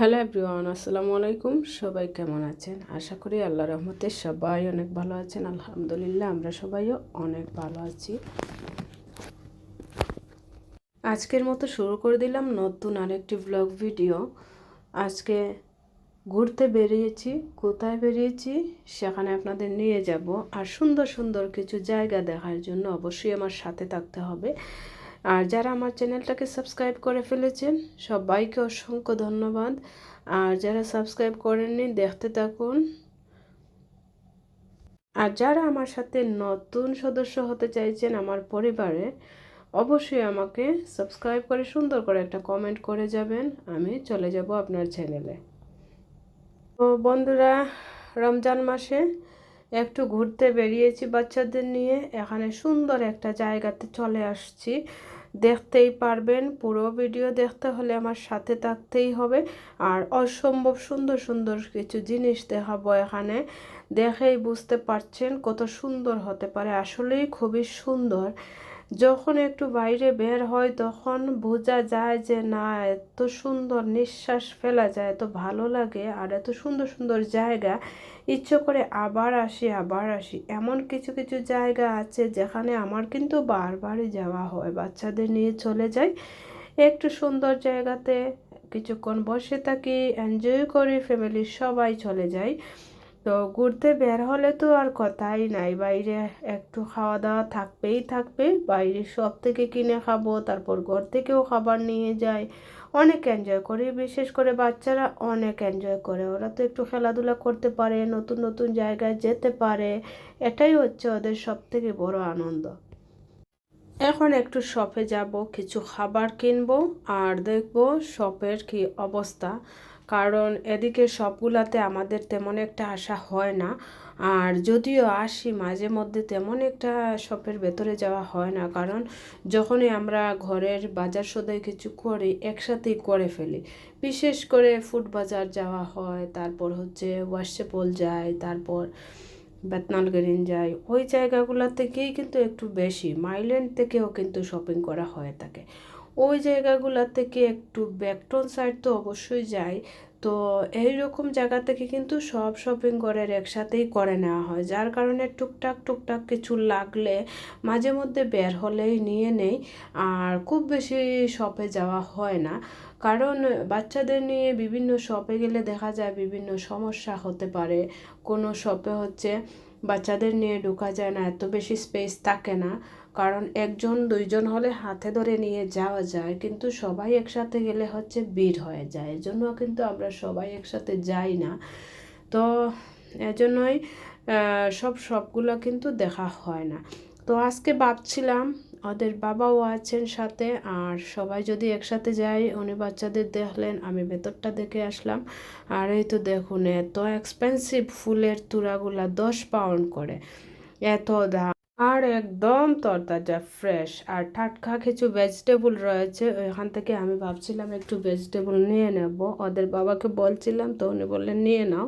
Hello everyone, আসসালামু আলাইকুম। সবাই কেমন আছেন? আশা করি আল্লাহ রহমতে সবাই অনেক ভালো আছেন। আলহামদুলিল্লাহ, আমরা সবাইও অনেক ভালো আছি। আজকের মতো শুরু করে দিলাম নতুন আরেকটি ব্লগ ভিডিও আজকে ঘুরতে বেরিয়েছি, কোথায় বেরিয়েছি সেখানে আপনাদের নিয়ে যাব। আর সুন্দর সুন্দর কিছু জায়গা দেখার জন্য অবশ্যই আমার সাথে থাকতে হবে। আর যারা আমার চ্যানেলটাকে সাবস্ক্রাইব করে ফেলেছেন, সবাইকে অসংখ্য ধন্যবাদ। আর যারা সাবস্ক্রাইব করেননি, দেখতে থাকুন। আর যারা আমার সাথে নতুন সদস্য হতে চাইছেন আমার পরিবারে, অবশ্যই আমাকে সাবস্ক্রাইব করে সুন্দর করে একটা কমেন্ট করে যাবেন। আমি চলে যাব আপনার চ্যানেলে। তো বন্ধুরা, রমজান মাসে একটু ঘুরতে বেরিয়েছি বাচ্চাদের নিয়ে। এখানে সুন্দর একটা জায়গাতে চলে আসছি। দেখতেই পারবেন, পুরো ভিডিও দেখতে হলে আমার সাথে থাকতেই হবে। আর অসম্ভব সুন্দর সুন্দর কিছু জিনিস দেখাবো এখানে। দেখেই বুঝতে পারছেন কত সুন্দর হতে পারে। আসলেই খুবই সুন্দর। যখন একটু বাইরে বের হয়, তখন বোঝা যায় যে, না, এত সুন্দর নিঃশ্বাস ফেলা যায়, এত ভালো লাগে আর এত সুন্দর সুন্দর জায়গা। ইচ্ছে করে আবার আসি আবার আসি। এমন কিছু কিছু জায়গা আছে যেখানে আমার কিন্তু বারবারই যাওয়া হয়। বাচ্চাদের নিয়ে চলে যাই। একটু সুন্দর জায়গাতে কিছুক্ষণ বসে থাকি এনজয় করি ফ্যামিলির সবাই চলে যাই। তো ঘুরতে বের হলে তো আর কথাই নাই। বাইরে একটু খাওয়া দাওয়া থাকবেই থাকবে। বাইরে সব থেকে কিনে খাব, তারপর ঘর থেকেও খাবার নিয়ে যাই। অনেক এনজয় করি, বিশেষ করে বাচ্চারা অনেক এনজয় করে। ওরা তো একটু খেলাধুলা করতে পারে, নতুন নতুন জায়গায় যেতে পারে। এটাই হচ্ছে ওদের সব থেকে বড় আনন্দ। এখন একটু শপে যাব, কিছু খাবার কিনবো আর দেখব শপের কি অবস্থা। কারণ এদিকে সবগুলাতে আমাদের তেমন একটা আশা হয় না। আর যদিও আসি, মাঝে মধ্যে তেমন একটা শপের ভেতরে যাওয়া হয় না। কারণ যখনই আমরা ঘরের বাজার সদাই কিছু করি, একসাথেই করে ফেলি। বিশেষ করে ফুড বাজার যাওয়া হয়, তারপর হচ্ছে ওয়াশেপল যায়, তারপর বেতনাল গ্রিন যায়। ওই জায়গাগুলো থেকেই কিন্তু একটু বেশি, মাইল্যান্ড থেকেও কিন্তু শপিং করা হয়ে থাকে। ওই জায়গাগুলো থেকে একটু ব্যাকটন সাইড তো অবশ্যই যায় তো এই রকম জায়গা থেকে কিন্তু সব শপিং করার একসাথেই করে নেওয়া হয়। যার কারণে টুকটাক টুকটাক কিছু লাগলে মাঝে মধ্যে বের হলেই নিয়ে নেই। আর খুব বেশি শপে যাওয়া হয় না। কারণ বাচ্চাদের নিয়ে বিভিন্ন শপে গেলে দেখা যায় বিভিন্ন সমস্যা হতে পারে। কোনো শপে হচ্ছে বাচ্চাদের নিয়ে ঢোকা যায় না, এত বেশি স্পেস থাকে না। কারণ একজন, দুইজন হলে হাতে ধরে নিয়ে যাওয়া যায়, কিন্তু সবাই একসাথে গেলে হচ্ছে ভিড় হয়ে যায়। এজন্য কিন্তু আমরা সবাই একসাথে যাই না। তো এজন্যই সব, সবগুলো কিন্তু দেখা হয় না। তো আজকে ভাবছিলাম, ওদের বাবাও আছেন সাথে, আর সবাই যদি একসাথে যাই, উনি বাচ্চাদের দেখলেন, আমি ভেতরটা দেখে আসলাম। আর এই তো দেখুন, এত এক্সপেন্সিভ ফুলের তুরাগুলা দশ পাউন্ড করে। এত দাম। আর একদম তরতাজা ফ্রেশ আর টাটকা কিছু ভেজিটেবল রয়েছে, ওইখান থেকে আমি ভাবছিলাম একটু ভেজিটেবল নিয়ে নেব। ওদের বাবাকে বলছিলাম, তো উনি বললেন, নিয়ে নাও।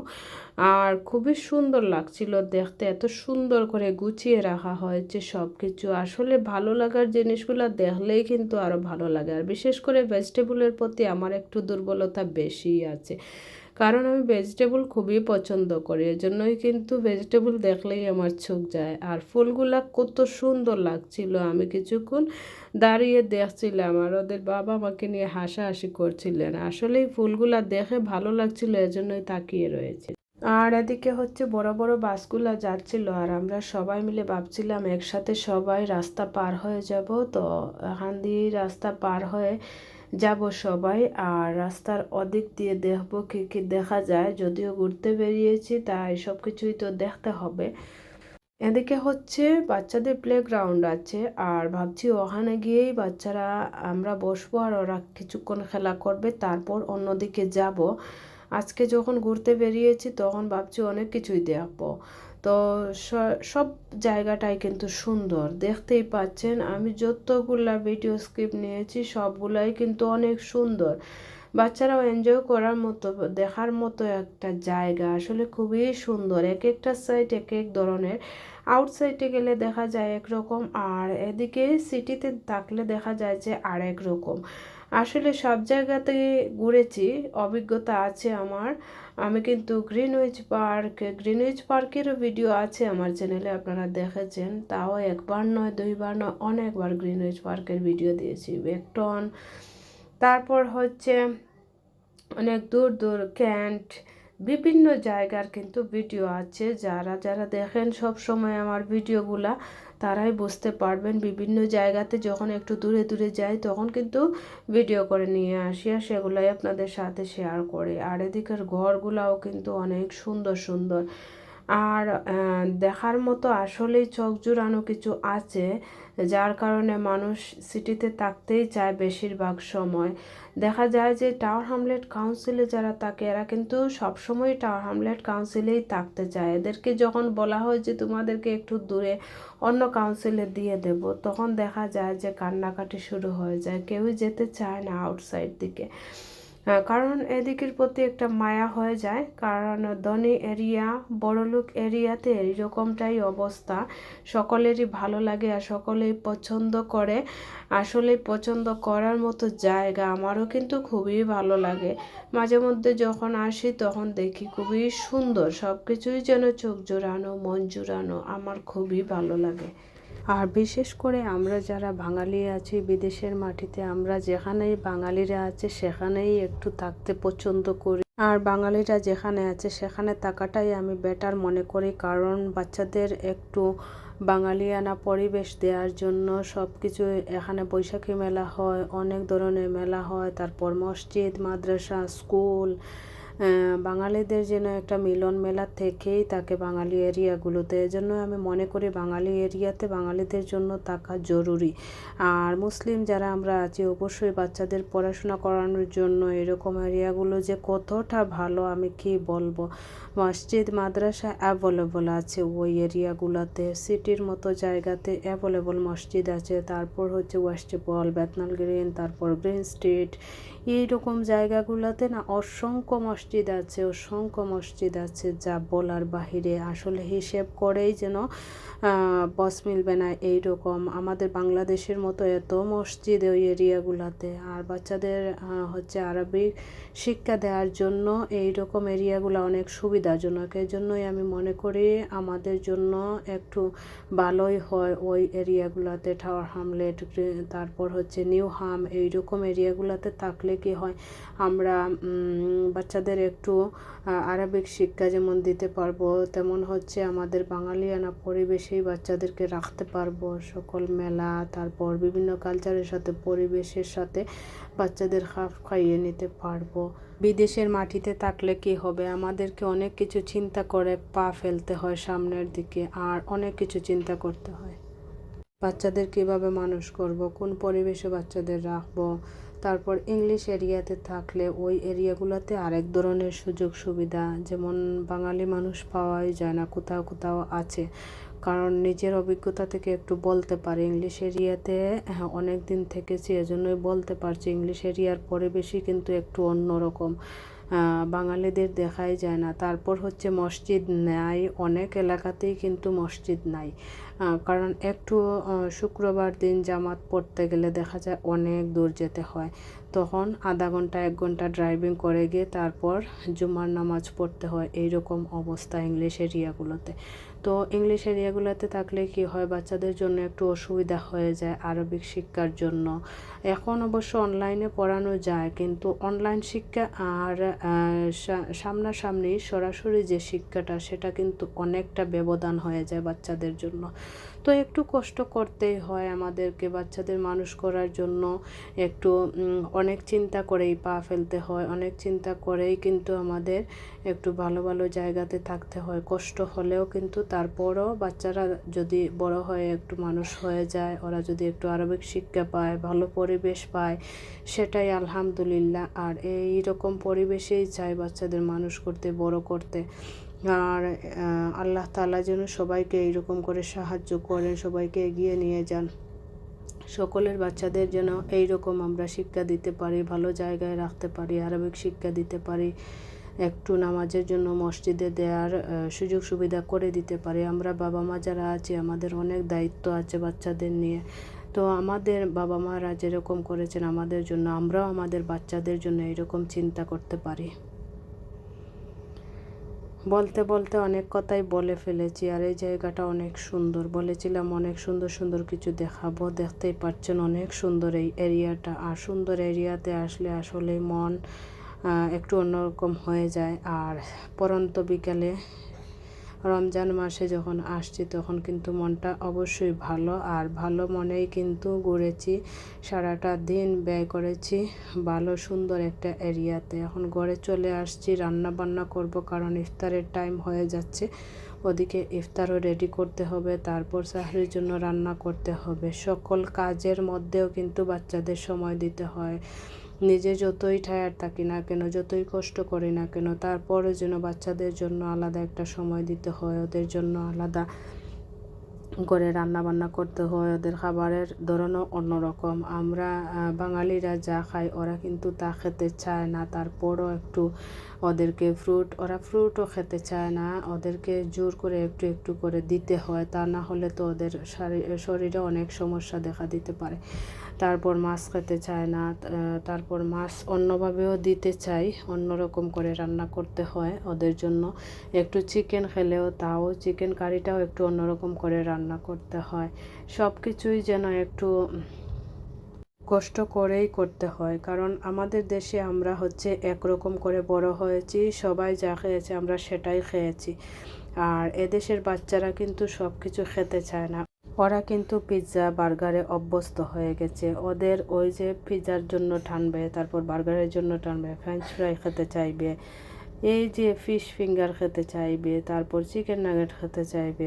আর খুবই সুন্দর লাগছিল দেখতে। এত সুন্দর করে গুছিয়ে রাখা হয়েছে সব কিছু আসলে ভালো লাগার জিনিসগুলো দেখলেই কিন্তু আরও ভালো লাগে। আর বিশেষ করে ভেজিটেবলের প্রতি আমার একটু দুর্বলতা বেশি আছে। কারণ আমি ভেজিটেবল খুবই পছন্দ করি, এজন্যই কিন্তু ভেজিটেবল দেখলেই আমার চোখ যায়। আর ফুলগুলা কত সুন্দর লাগছিল, আমি কিছুক্ষণ দাঁড়িয়ে দেখছিলাম আর ওদের বাবা আমাকে নিয়ে হাসাহাসি করছিলেন। আসলে এই ফুলগুলা দেখে ভালো লাগছিল, এজন্যই তাকিয়ে রয়েছে। আর এদিকে হচ্ছে বড় বড় বাসগুলা যাচ্ছিল আর আমরা সবাই মিলে ভাবছিলাম একসাথে সবাই রাস্তা পার হয়ে যাব, তো এখান দিয়ে রাস্তা পার হয়ে যাব সবাই, আর রাস্তার অদিক দিয়ে দেখব কী কী দেখা যায়। যদিও ঘুরতে বেরিয়েছি, তাই সব কিছুই তো দেখতে হবে। এদিকে হচ্ছে বাচ্চাদের প্লেগ্রাউন্ড আছে, আর ভাবছি ওখানে গিয়েই বাচ্চারা, আমরা বসবো আর ওরা কিছুক্ষণ খেলা করবে, তারপর অন্যদিকে যাব। আজকে যখন ঘুরতে বেরিয়েছি, তখন ভাবছি অনেক কিছুই দেখব। তো সব জায়গাটাই কিন্তু সুন্দর। দেখতেই পাচ্ছেন, আমি যতগুলা ভিডিও স্ক্রিপ্ট নিয়েছি, সবগুলাই কিন্তু অনেক সুন্দর। বাচ্চারাও এনজয় করার মতো, দেখার মতো একটা জায়গা। আসলে খুবই সুন্দর, এক একটা সাইড এক এক ধরনের। আউটসাইডে গেলে দেখা যায় একরকম, আর এদিকে সিটিতে থাকলে দেখা যায় যে আর এক রকম। আসলে সব জায়গাতে ঘুরেছি, অভিজ্ঞতা আছে আমার। আমি কিন্তু গ্রিনউইচ পার্ক গ্রিনউইচ পার্কেরও ভিডিও আছে আমার চ্যানেলে আপনারা দেখেছেন। তাও একবার নয়, দুইবার নয়, অনেকবার গ্রিনউইচ পার্কের ভিডিও দিয়েছি বেকটন তারপর হচ্ছে অনেক দূর দূর ক্যান্ট বিভিন্ন জায়গার কিন্তু ভিডিও আছে। যারা যারা দেখেন সব সময় আমার ভিডিওগুলা তারাই বুঝতে পারবেন। বিভিন্ন জায়গাতে যখন একটু দূরে দূরে যাই, তখন কিন্তু ভিডিও করে নিয়ে আসি আর সেগুলাই আপনাদের সাথে শেয়ার করি। আর এদিকের ঘরগুলাও কিন্তু অনেক সুন্দর সুন্দর। আর দেখার মতো আসলেই চোখ জুড়ানো কিছু আছে, যার কারণে মানুষ সিটিতে থাকতেই চায় বেশিরভাগ সময়। দেখা যায় যে টাওয়ার হামলেট কাউন্সিলে যারা থাকে, এরা কিন্তু সবসময় টাওয়ার হামলেট কাউন্সিলেই থাকতে চায়। এদেরকে যখন বলা হয় যে তোমাদেরকে একটু দূরে অন্য কাউন্সিলে দিয়ে দেব, তখন দেখা যায় যে কান্নাকাটি শুরু হয়ে যায়। কেউই যেতে চায় না আউটসাইড দিকে। কারণ এদিকের প্রতি একটা মায়া হয়ে যায়। কারণ ধনী এরিয়া, বড়লোক এরিয়াতে এরকমটাই অবস্থা। সকলেরই ভালো লাগে আর সকলেই পছন্দ করে। আসলে পছন্দ করার মতো জায়গা আমারও কিন্তু খুবই ভালো লাগে। মাঝে মধ্যে যখন আসি তখন দেখি খুবই সুন্দর। সব কিছুই যেন চোখ জোড়ানো, মন জোড়ানো, আমার খুবই ভালো লাগে। আর বিশেষ করে আমরা যারা বাঙালি আছি বিদেশের মাটিতে, আমরা যেখানেই বাঙালিরা আছে সেখানেই একটু থাকতে পছন্দ করি। আর বাঙালিরা যেখানে আছে সেখানে থাকাটাই আমি বেটার মনে করি, কারণ বাচ্চাদের একটু বাঙালিয়ানা পরিবেশ দেওয়ার জন্য সব কিছু এখানে বৈশাখী মেলা হয়, অনেক ধরনের মেলা হয়, তারপর মসজিদ, মাদ্রাসা, স্কুল বাঙালিদের যেন একটা মিলন মেলা থেকেই তাকে বাঙালি এরিয়াগুলোতে। এজন্য আমি মনে করি বাঙালি এরিয়াতে বাঙালিদের জন্য থাকা জরুরি। আর মুসলিম যারা আমরা আছি, অবশ্যই বাচ্চাদের পড়াশোনা করানোর জন্য এরকম এরিয়াগুলো যে কতটা ভালো আমি কি বলব? মসজিদ, মাদ্রাসা অ্যাভেলেবল আছে ওই এরিয়াগুলোতে। সিটির মতো জায়গাতে অ্যাভেলেবল মসজিদ আছে। তারপর হচ্ছে ওয়েস্ট বল বেতনাল গ্রিন তারপর গ্রিন স্ট্রিট এইরকম জায়গাগুলোতে না অসংখ্য মসজিদ আছে, অসংখ্য মসজিদ আছে যা বলার বাহিরে। আসলে হিসেব করেই যেন বস মিলবে না এইরকম। আমাদের বাংলাদেশের মতো এত মসজিদ ওই এরিয়াগুলোতে। আর বাচ্চাদের হচ্ছে আরবিক শিক্ষা দেওয়ার জন্য এই রকম এরিয়াগুলো অনেক সুবিধাজনক। এই জন্যই আমি মনে করি আমাদের জন্য একটু ভালোই হয় ওই এরিয়াগুলোতে টাওয়ার হামলেট, তারপর হচ্ছে নিউ হাম, এইরকম এরিয়াগুলোতে থাকলে কি হয়? আমরা বাচ্চাদের একটু আরবিক শিক্ষা যেমন দিতে পারব, তেমন হচ্ছে আমাদের বাঙালিয়ানা পরিবেশেই বাচ্চাদেরকে রাখতে পারব। সকল মেলা, তারপর বিভিন্ন কালচারের সাথে, পরিবেশের সাথে বাচ্চাদের খাপ খাইয়ে নিতে পারব। বিদেশের মাটিতে থাকলে কি হবে? আমাদেরকে অনেক কিছু চিন্তা করে পা ফেলতে হয় সামনের দিকে, আর অনেক কিছু চিন্তা করতে হয়। বাচ্চাদের কীভাবে মানুষ করব, কোন পরিবেশে বাচ্চাদের রাখব? তারপর ইংলিশ এরিয়াতে থাকলে ওই এরিয়াগুলোতে আরেক ধরনের সুযোগ সুবিধা, যেমন বাঙালি মানুষ পাওয়াই যায় না, কোথাও কোথাও আছে। কারণ নিজের অভিজ্ঞতা থেকে একটু বলতে পারি ইংলিশ এরিয়াতে হ্যাঁ অনেক দিন থেকেছি, এজন্যই বলতে পারছি ইংলিশ এরিয়ার পরিবেশই কিন্তু একটু অন্যরকম। বাঙালিদের দেখাই যায় না। তারপর হচ্ছে মসজিদ নাই, অনেক এলাকাতেই কিন্তু মসজিদ নাই। কারণ একটু শুক্রবার দিন জামাত পড়তে গেলে দেখা যায় অনেক দূর যেতে হয়। তখন আধা ঘণ্টা, এক ঘণ্টা ড্রাইভিং করে গিয়ে তারপর জুমার নামাজ পড়তে হয় এই রকম অবস্থা ইংলিশ এরিয়াগুলোতে তো ইংলিশ এরিয়াগুলোতে থাকলে কি হয়? বাচ্চাদের জন্য একটু অসুবিধা হয়ে যায় আরবিক শিক্ষার জন্য। এখন অবশ্য অনলাইনে পড়ানো যায়, কিন্তু অনলাইন শিক্ষা আর সামনাসামনি সরাসরি যে শিক্ষাটা, সেটা কিন্তু অনেকটা ব্যবধান হয়ে যায় বাচ্চাদের জন্য। তো একটু কষ্ট করতেই হয় আমাদেরকে বাচ্চাদের মানুষ করার জন্য, একটু অনেক চিন্তা করেই পা ফেলতে হয়, অনেক চিন্তা করেই কিন্তু আমাদের একটু ভালো ভালো জায়গাতে থাকতে হয়। কষ্ট হলেও কিন্তু তারপরও বাচ্চারা যদি বড় হয়ে একটু মানুষ হয়ে যায়, ওরা যদি একটু আরবিক শিক্ষা পায়, ভালো পরিবেশ পায়, সেটাই আলহামদুলিল্লাহ। আর এই রকম পরিবেশেই চাই বাচ্চাদের মানুষ করতে, বড় করতে। আর আল্লাহ তালা যেন সবাইকে এইরকম করে সাহায্য করেন, সবাইকে এগিয়ে নিয়ে যান। সকলের বাচ্চাদের যেন এইরকম আমরা শিক্ষা দিতে পারি, ভালো জায়গায় রাখতে পারি, আরবিক শিক্ষা দিতে পারি, একটু নামাজের জন্য মসজিদে দেওয়ার সুযোগ সুবিধা করে দিতে পারি। আমরা বাবা মা যারা আছি, আমাদের অনেক দায়িত্ব আছে বাচ্চাদের নিয়ে। তো আমাদের বাবা মারা যেরকম করেছেন আমাদের জন্য, আমরাও আমাদের বাচ্চাদের জন্য এরকম চিন্তা করতে পারি। বলতে বলতে অনেক কথাই বলে ফেলেছি আর এই জায়গাটা অনেক সুন্দর। বলেছিলাম অনেক সুন্দর সুন্দর কিছু দেখাবো। দেখতেই পাচ্ছেন অনেক সুন্দর এই এরিয়াটা। আর সুন্দর এরিয়াতে আসলে আসলে মন একটু অন্যরকম হয়ে যায়। আর পরন্ত বিকালে রমজান মাসে যখন আসছি, তখন কিন্তু মনটা অবশ্যই ভালো। আর ভালো মনেই কিন্তু ঘুরেছি সারাটা দিন ব্যয় করেছি ভালো, সুন্দর একটা এরিয়াতে। এখন ঘরে চলে আসছি রান্না বান্না করব কারণ ইফতারের টাইম হয়ে যাচ্ছে। ওদিকে ইফতারও রেডি করতে হবে, তারপর চাকরির জন্য রান্না করতে হবে। সকল কাজের মধ্যেও কিন্তু বাচ্চাদের সময় দিতে হয়। নিজে যতই ঠায়ার থাকি না কেন, যতই কষ্ট করি না কেন তারপরে যেন বাচ্চাদের জন্য আলাদা একটা সময় দিতে হয়, ওদের জন্য আলাদা করে রান্না বান্না করতে হয়, ওদের খাবারের ধরনও অন্যরকম। আমরা বাঙালিরা যা খাই, ওরা কিন্তু তা খেতে চায় না, তারপরও একটু ওদেরকে ফ্রুট ওরা ফ্রুটও খেতে চায় না। ওদেরকে জোর করে একটু একটু করে দিতে হয়। তা না হলে তো ওদের শরীরে অনেক সমস্যা দেখা দিতে পারে। তারপর মাছ খেতে চায় না। তারপর মাছ অন্যভাবেও দিতে চাই অন্যরকম করে রান্না করতে হয় ওদের জন্য। একটু চিকেন খেলেও তাও চিকেন কারিটাও একটু অন্যরকম করে রান্না করতে হয়। সব কিছুই যেন একটু কষ্ট করেই করতে হয়। কারণ আমাদের দেশে আমরা হচ্ছে একরকম করে বড় হয়েছি, সবাই যা খেয়েছে আমরা সেটাই খেয়েছি। আর এদেশের বাচ্চারা কিন্তু সব কিছু খেতে চায় না। ওরা কিন্তু পিৎজা, বার্গারে অভ্যস্ত হয়ে গেছে। ওদের ওই যে পিৎজার জন্য টানবে, তারপর বার্গারের জন্য টানবে ফ্রেঞ্চ ফ্রাই খেতে চাইবে, এই যে ফিশ ফিঙ্গার খেতে চাইবে, তারপর চিকেন নাগেট খেতে চাইবে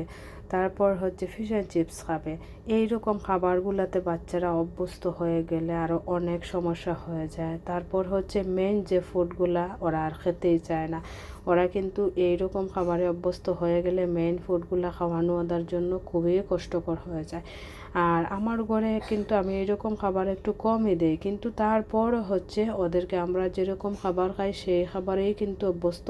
তারপর হচ্ছে ফিশ অ্যান্ড চিপস খাবে। এই রকম খাবারগুলোতে বাচ্চারা অভ্যস্ত হয়ে গেলে আরও অনেক সমস্যা হয়ে যায়। তারপর হচ্ছে মেন যে ফুডগুলা ওরা আর খেতেই চায় না। ওরা কিন্তু এই রকম খাবারে অভ্যস্ত হয়ে গেলে মেন ফুডগুলো খাওয়ানো ওদের জন্য খুবই কষ্টকর হয়ে যায়। আর আমার ঘরে কিন্তু আমি এরকম খাবার একটু কমই দিই, কিন্তু তারপর হচ্ছে ওদেরকে আমরা যেরকম খাবার খাই সেই খাবারেই কিন্তু অভ্যস্ত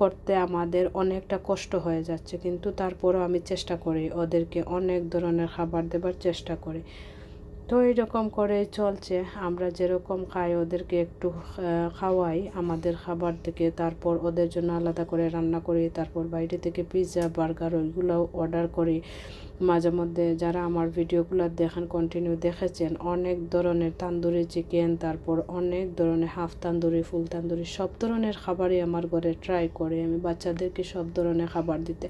করতে আমাদের অনেকটা কষ্ট হয়ে যাচ্ছে, কিন্তু তারপরও আমি চেষ্টা করি ওদেরকে অনেক ধরনের খাবার দেবার চেষ্টা করি। তো এরকম করে চলছে। আমরা যেরকম খাই, ওদেরকে একটু খাওয়াই। আমাদের খাবার থেকে তারপর ওদের জন্য আলাদা করে রান্না করি। তারপর বাইরে থেকে পিৎজা বার্গার ওইগুলোও অর্ডার করি। মাঝে মধ্যে যারা আমার ভিডিওগুলো দেখেন কন্টিনিউ দেখেছেন, অনেক ধরনের তান্দুরি চিকেন তারপর অনেক ধরনের হাফ তান্দুরি ফুল তান্দুরি, সব ধরনের খাবারই আমার ঘরে ট্রাই করে আমি বাচ্চাদেরকে সব ধরনের খাবার দিতে।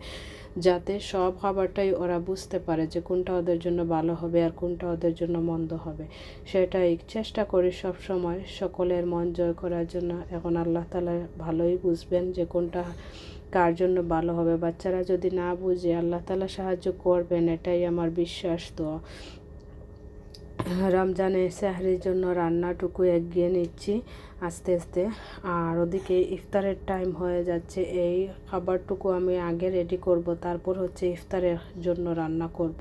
যাতে সব খাবারটাই ওরা বুঝতে পারে যে কোনটা ওদের জন্য ভালো হবে আর কোনটা ওদের জন্য মন্দ হবে। সেটাই চেষ্টা করি সব সময় সকলের মন জয় করার জন্য। এখন আল্লাহ তালা ভালোই বুঝবেন যে কোনটা কার জন্য ভালো হবে? বাচ্চারা যদি না বুঝে, আল্লাহ তালা সাহায্য করবেন, এটাই আমার বিশ্বাস তো রমজানে সাহরির জন্য রান্নাটুকু এগিয়ে নিচ্ছি আস্তে আস্তে। আর ওদিকে ইফতারের টাইম হয়ে যাচ্ছে। এই খাবারটুকু আমি আগে রেডি করব, তারপর হচ্ছে ইফতারের জন্য রান্না করব।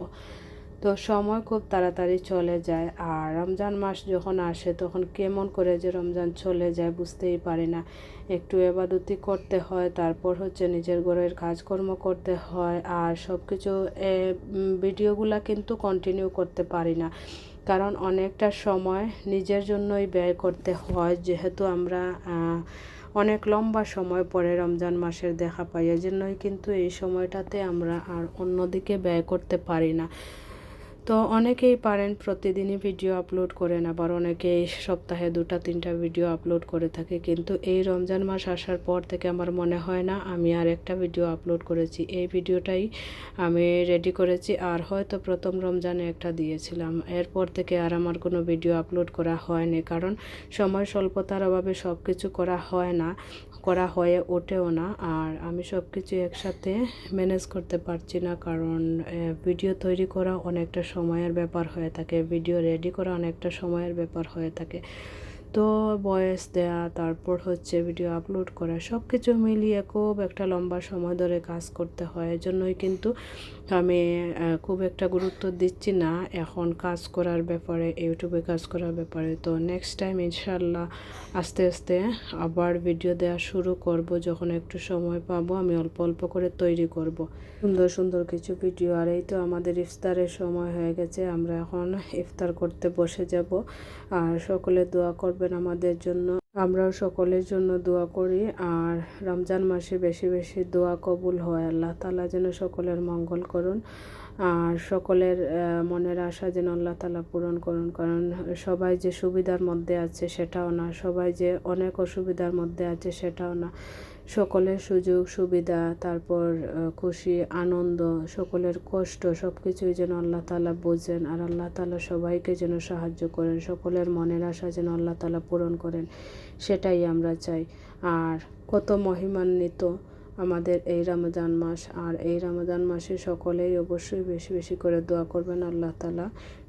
তো সময় খুব তাড়াতাড়ি চলে যায় আর রমজান মাস যখন আসে তখন কেমন করে যে রমজান চলে যায় বুঝতেই পারি না। একটু এবাদতি করতে হয়, তারপর হচ্ছে নিজের ঘরের কাজকর্ম করতে হয় আর সব কিছু ভিডিওগুলা কিন্তু কন্টিনিউ করতে পারি না। কারণ অনেকটা সময় নিজের জন্যই ব্যয় করতে হয়, যেহেতু আমরা অনেক লম্বা সময় পরে রমজান মাসের দেখা পাই। এজন্যই কিন্তু এই সময়টাতে আমরা আর অন্যদিকে ব্যয় করতে পারি না। তো অনেকেই পারেন প্রতিদিনই ভিডিও আপলোড করেন আবার অনেকেই সপ্তাহে দুটা, তিনটা ভিডিও আপলোড করে থাকে। কিন্তু এই রমজান মাস আসার পর থেকে আমার মনে হয় না আমি আর একটা ভিডিও আপলোড করেছি। এই ভিডিওটাই আমি রেডি করেছি আর হয়তো প্রথম রমজানে একটা দিয়েছিলাম। এরপর থেকে আর আমার কোনো ভিডিও আপলোড করা হয়নি, কারণ সময় স্বল্পতার অভাবে সব কিছু করা হয় না, করা হয়ে ওঠেও না। আর আমি সব কিছু একসাথে ম্যানেজ করতে পারছি না, কারণ ভিডিও তৈরি করা অনেকটা সময়ের ব্যাপার হয়ে থাকে ভিডিও রেডি করা অনেকটা সময়ের ব্যাপার হয়ে থাকে। তো ভয়েস দেয়া, তারপর হচ্ছে ভিডিও আপলোড করা সব কিছু মিলিয়ে খুব একটা লম্বা সময় ধরে কাজ করতে হয়। জন্যই কিন্তু আমি খুব একটা গুরুত্ব দিচ্ছি না এখন কাজ করার ব্যাপারে, ইউটিউবে কাজ করার ব্যাপারে। তো নেক্সট টাইম ইনশাল্লাহ আস্তে আস্তে আবার ভিডিও দেওয়া শুরু করব, যখন একটু সময় পাবো, আমি অল্প অল্প করে তৈরি করব। সুন্দর সুন্দর কিছু ভিডিও আর এই তো আমাদের ইফতারের সময় হয়ে গেছে, আমরা এখন ইফতার করতে বসে যাব। আর সকলে দোয়া করবেন আমাদের জন্য। আমরাও সকলের জন্য দোয়া করি। আর রমজান মাসে বেশি বেশি দোয়া কবুল হয়। আল্লাহ তালা যেন সকলের মঙ্গল করুন। আর সকলের মনের আশা যেন আল্লাহ তালা পূরণ করুন। কারণ সবাই যে সুবিধার মধ্যে আছে সেটাও না। সবাই যে অনেক অসুবিধার মধ্যে আছে সেটাও না। সকলের সুযোগ, সুবিধা, তারপর খুশি, আনন্দ, সকলের কষ্ট সব কিছুই যেন আল্লাহ তালা বোঝেন আর আল্লাহ তালা সবাইকে যেন সাহায্য করেন, সকলের মনের আশা যেন আল্লাহ তালা পূরণ করেন, সেটাই আমরা চাই। আর কত মহিমান্বিত আমাদের এই রমজান মাস, আর এই রমজান মাসে সকলেই অবশ্যই বেশি বেশি করে দোয়া করবেন আল্লাহ তালা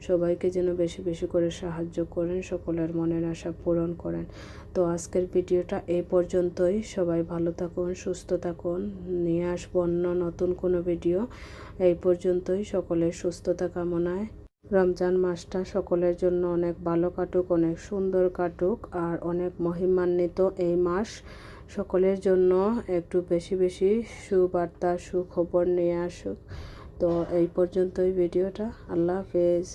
সবাইকে যেন বেশি বেশি করে সাহায্য করেন, সকলের মনের আশা পূরণ করেন। তো আজকের ভিডিওটা এই পর্যন্তই। সবাই ভালো থাকুন, সুস্থ থাকুন। নিয়ে আসব অন্য নতুন কোনো ভিডিও। এই পর্যন্তই সকলের সুস্থতা কামনায়। রমজান মাসটা সকলের জন্য অনেক ভালো কাটুক, অনেক সুন্দর কাটুক, আর অনেক মহিমান্বিত এই মাস। সকলের জন্য একটু বেশি বেশি সুবার্তা, সুখবর নিয়ে আসুক। তো এই পর্যন্তই ভিডিওটা। আল্লাহ হাফেজ।